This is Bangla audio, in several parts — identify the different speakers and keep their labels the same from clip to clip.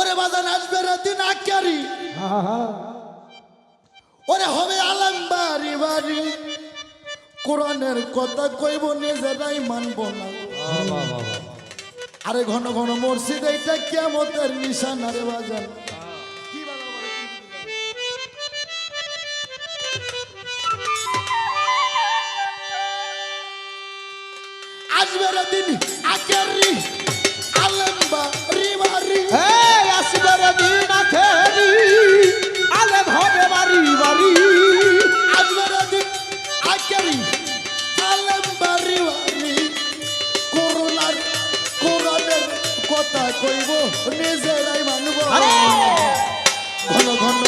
Speaker 1: ওরে বাজান, আসবে রাতি নাকারি ওরে হবে আলাম বাড়ি বাড়ি। কোরআনের কথা কইব, নিজেরাই মানব না। আরে ঘন ঘন মসজিদ, এইটা কেমতের নিশান, আরে বাজান। রে? আসবে রে দিন কইব নিজেরাই মানব! ঘন ঘন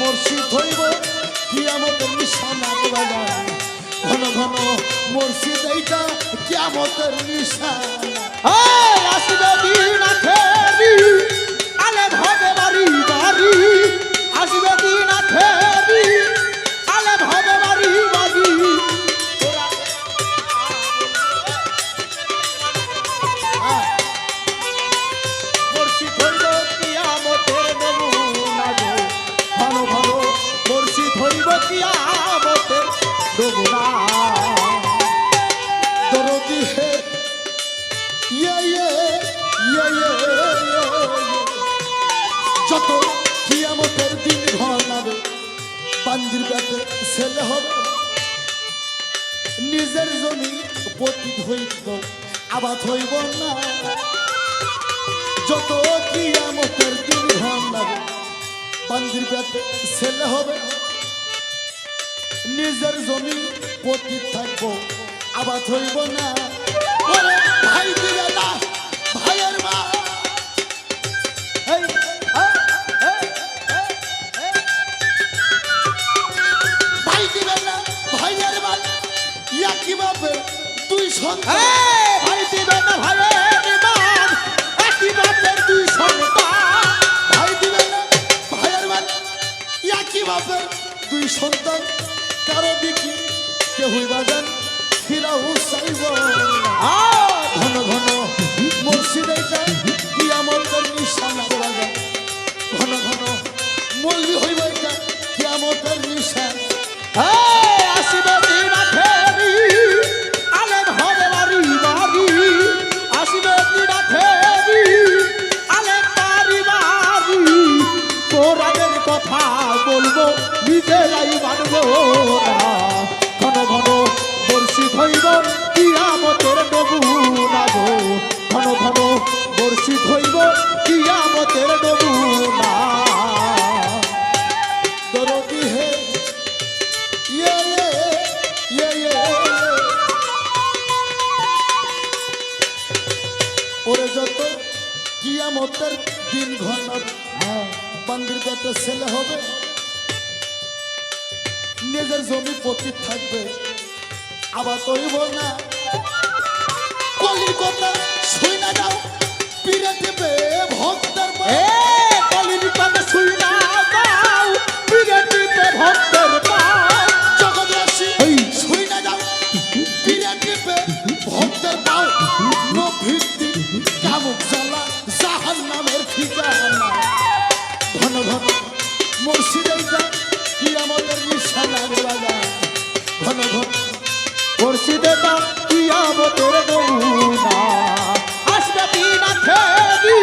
Speaker 1: মসজিদ হইব কিয়ামতের নিশানা বাজান ঘন ঘন মসজিদ এইটা কিয়ামতের নিশানা।
Speaker 2: আসবে দিন
Speaker 1: যত কিয়ামতের দিন ঘর নাবে পাঞ্জির ব্যাটে ছেলে হবে। নিজের জমি পতিত হইব আবাদ হইব না। যত কিয়ামতের দিন ঘর নাবে পাঞ্জির ব্যাটে ছেলে হবে। নিজের জমি পতিত থাকব, আবাদ হইব না। ভাই দিবে না। ভাই দিবে না ভাইয়ের ভাই ইয়া কি বাপে তুই সন্তান
Speaker 2: নিজেরাই মানবো না ঘন ঘন বর্ষিত হইব, কিয়ামতের নমুনা গো। ঘন ঘন বর্ষিত হইব, কিয়ামতের নমুনা।
Speaker 1: দরদি কিয়ামতের দিন ঘন বান্দির পেটে ছেলে হবে। নিজের জমি পতি থাকবে। আবার তৈব না। কলির শুই না যাও। পিড়ে দেবে ভক্তের
Speaker 2: কলির শুই না দাও বিরেটিতে ভক্তের
Speaker 1: ঘন ঘন মুর্শিদাই যা, কি আমাদের নিশানা রাজা? ঘন ঘন
Speaker 2: মুর্শিদে তা কিয়ামতের নমুনা আসবে দিন আখেরি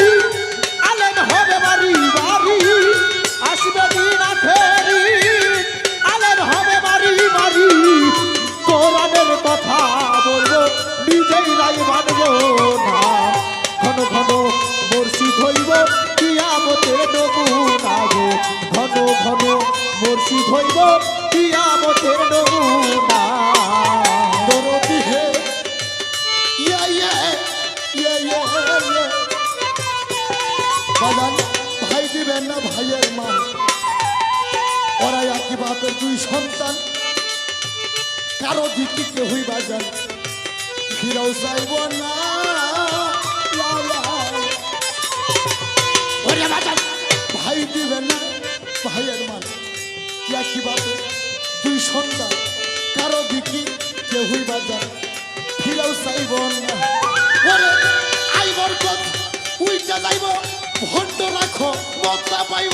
Speaker 2: আলেম হবে বাড়ি বাড়ি। আসবে দিন আখেরি আলেম হবে বাড়ি বাড়ি। কোরআনের কথা বলব, নিজেই রাই মানবো না। ঘন ঘন মুর্শিদ হইব কিয়ামতের নমুনা গো ঘন ঘন মুর্শিদ হইব কিয়ামতের নমুনা
Speaker 1: দরদি হে। ইয়া ইয়া ইয়া ইয়া ইয়া বাজান, ভাই দিবেন না ভাইয়ের মা ওরা একই বাপের দুই সন্তান? কারও দিকে কেউই বাজান। ফিরাও চাইব না। ওরে বাজান ভাই দিবেন না, ভাইয়ের মা একই বাপের দুই সন্তান, কারও দিকে কেউই বাজার ফিরাও চাইব না। ওরে উইটা যাইব, ভণ্ড রাখো মতটা পাইব।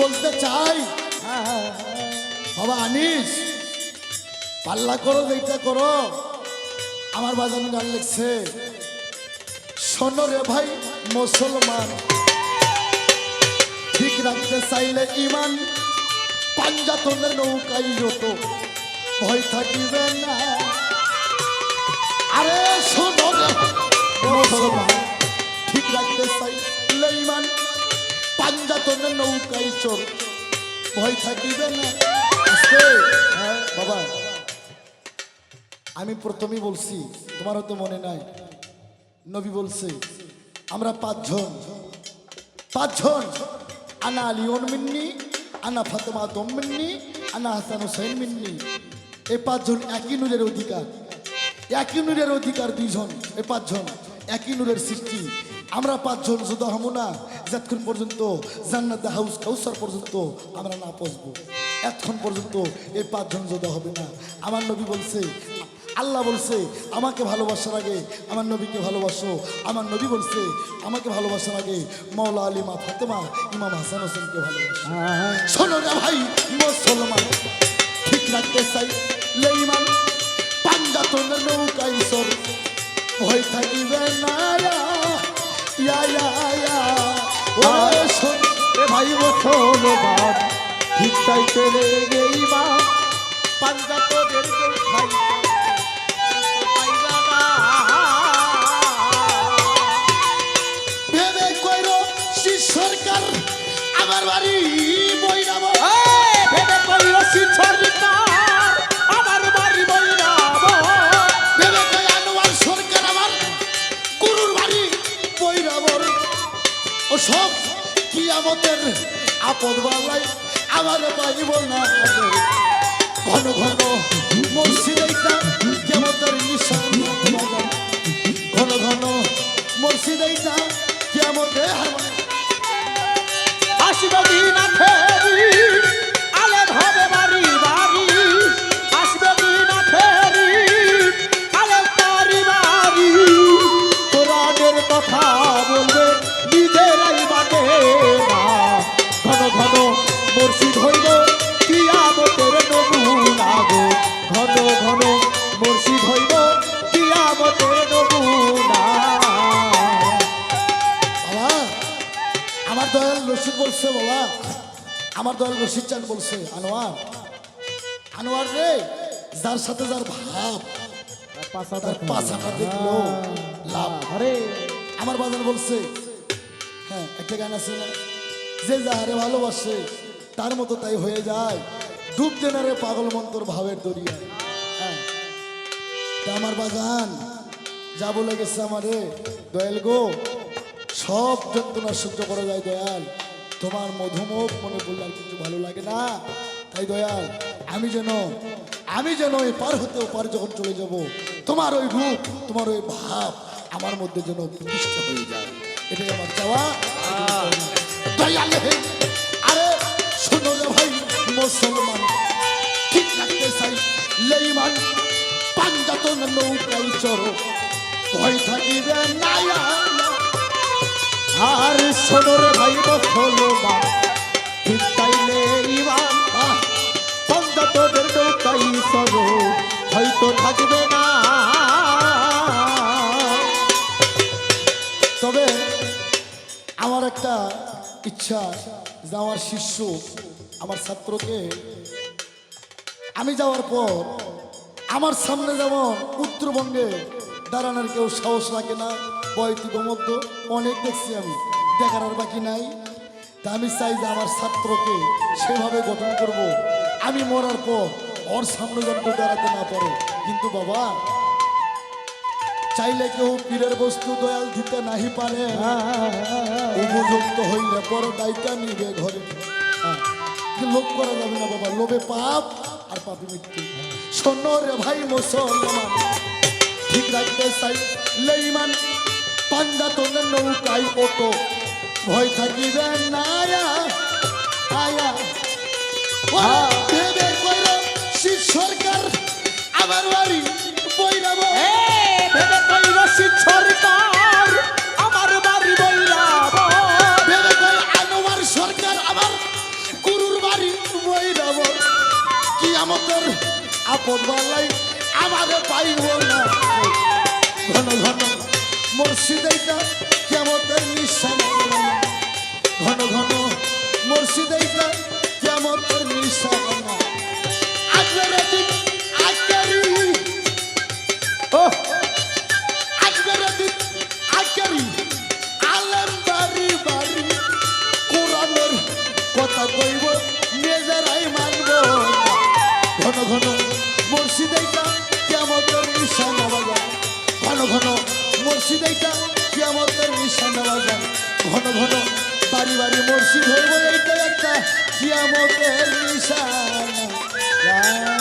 Speaker 1: বলতে চাই? বাবা আনিস, পাল্লা করো যেটা করো। আমার বাজান গান লিখছে। শোনো রে ভাই মুসলমান, ঠিক রাখতে চাইলে ইমান পাঞ্জাতনের নৌকাই যত, ভয় থাকিবে না। আরে শোনো রে মুসলমান, ঠিক রাখতে চাইলে পাঞ্জাতনের নৌকাই চোর ভয় থাকিবে না। হ্যাঁ, বাবা। আমি প্রথমেই বলছি তোমার হয়তো মনে নাই। নবী বলছে আমরা পাঁচজন। পাঁচজন। আনা আলিয়ন মিন্নি আনা ফাতেমা দম মিন্নি আনা হাসান হুসাইন মিন্নি। এই পাঁচজন একই নূরের অধিকার। একই নূরের অধিকার দুইজন। এই পাঁচজন একই নূরের সৃষ্টি। আমরা পাঁচজন শুধু হব না। যতক্ষণ পর্যন্ত জান্নাতে হাউস কাউসার পর্যন্ত আমরা না পৌঁছবো। এতক্ষণ পর্যন্ত এই পাঁচজন যোদ্ধা হবে না। আমার নবী বলছে আল্লাহ বলছে আমাকে ভালোবাসার আগে আমার নবীকে ভালোবাসো। আমার নবী বলছে আমাকে ভালোবাসার আগে মৌলা আলিমা ফাতেমা ইমাম হাসান হোসেনকে ভালোবাসো। শোনো না ভাই মুসলমান ঠিক রাখতে চাই। লেইমান সর ভয় থাকিবে না ইয়া ইয়া ইয়া।
Speaker 2: ভাই মুসলমান ঠিক তাই চলে গেই মা পাঞ্জাতনের কেউ খাই
Speaker 1: আমার বাড়ি? কি আমাদের আপদ বালাই আমার পাইব না ঘন ঘন মসজিদ কেমতের নিশান
Speaker 2: মুর্শিদ হইব কিয়ামতের নমুনা গো। ঘন ঘন মুর্শিদ হইব কিয়ামতের নমুনা।
Speaker 1: বাবা আমার দয়াল রশিদ বলছে বাবা। আমার দয়াল রশিদ চান বলছে আনোয়ার। আনোয়ার রে যার সাথে যার ভাব তার পাশাটা দেখল লাভ।
Speaker 2: আরে।
Speaker 1: আমার বাজার বলছে হ্যাঁ একটা গান আছে না? যে যাহারে ভালোবাসে তার মতো তাই হয়ে যায়। ডুব দেনারে পাগল মন্তর ভাবের দরিয়ায়। হ্যাঁ। তা আমার বাগান যা বলে গেছে আমারে। দয়াল গো সব যন্ত্রণা সহ্য করা যায় দয়াল। তোমার মধুমুখ মনে বললে আর কিছু ভালো লাগে না। তাই দয়াল আমি যেন আমি যেন এই পার হতে পার যখন চলে যাব তোমার ওই রূপ তোমার ওই ভাব আমার মধ্যে যেন প্রতিষ্ঠা হয়ে যায়। এটাই আমার চাওয়া। দয়াল মুসলমান ঠিক রাখতে চাই, লেইমান, পাঞ্জাতন নৌকায় চর ভয় থাকিবে নায়া
Speaker 2: আর সোনর ভাই মুসলমান ঠিক তাইলে ইমান পাঞ্জাতনের নৌকায় চর হয়তো থাকবে না।
Speaker 1: তবে আমার একটা ইচ্ছা, যে শিষ্য আমার ছাত্রকে আমি যাওয়ার পর আমার সামনে যেমন উত্তরবঙ্গে দাঁড়ানোর কেউ সাহস রাখে না বয়তি গোমধ্য অনেক দেখছি আমি দেখার আর বাকি নাই। তা আমি চাই যে আমার ছাত্রকে সেভাবে গঠন করব। আমি মরার পর ওর সামনে যেন কেউ দাঁড়াতে না পারে। কিন্তু বাবা চাইলে কেউ পীরের বস্তু দয়াল দিতে নাহি পারে। উপযুক্ত হইলে বড় দায়িত্ব নিবে ঘরে। হ্যাঁ, লোভ করা যাবে না বাবা লোভে পাপ আর পাপি মৃত্যু। শোনো রে ভাই মুসলমান ঠিক রাখতে চাই। লেইমান পাঞ্জাতনের নৌকায় ওটো ভয় থাকিবে না আয়া। আয়া ভেবে কইল শীত সরকার আমার বাড়ি বৈরাব
Speaker 2: ভেবে কইল সরকার
Speaker 1: কি আমাদের আপদ বালাই আমারে পাইব না। ঘন ঘন মুর্শিদাইটা কেমতের নিশানা ঘন ঘন মুর্শিদাইটা কেমতের নিশানা আগের দিন আগেরই
Speaker 2: ও
Speaker 1: আগের দিন আগেরই আলেম বাড়ি বাড়ি, কোরআনের কথা কইব। ঘন মুর্শিদাইটা কেমতের নিশানা বাজার। ঘন ঘন মুর্শিদাইটা কেমতের নিশানা বাজার। ঘন ঘন বাড়ি বাড়ি মসজিদ হইব এইটা একটা কিয়ামতের নিশানা।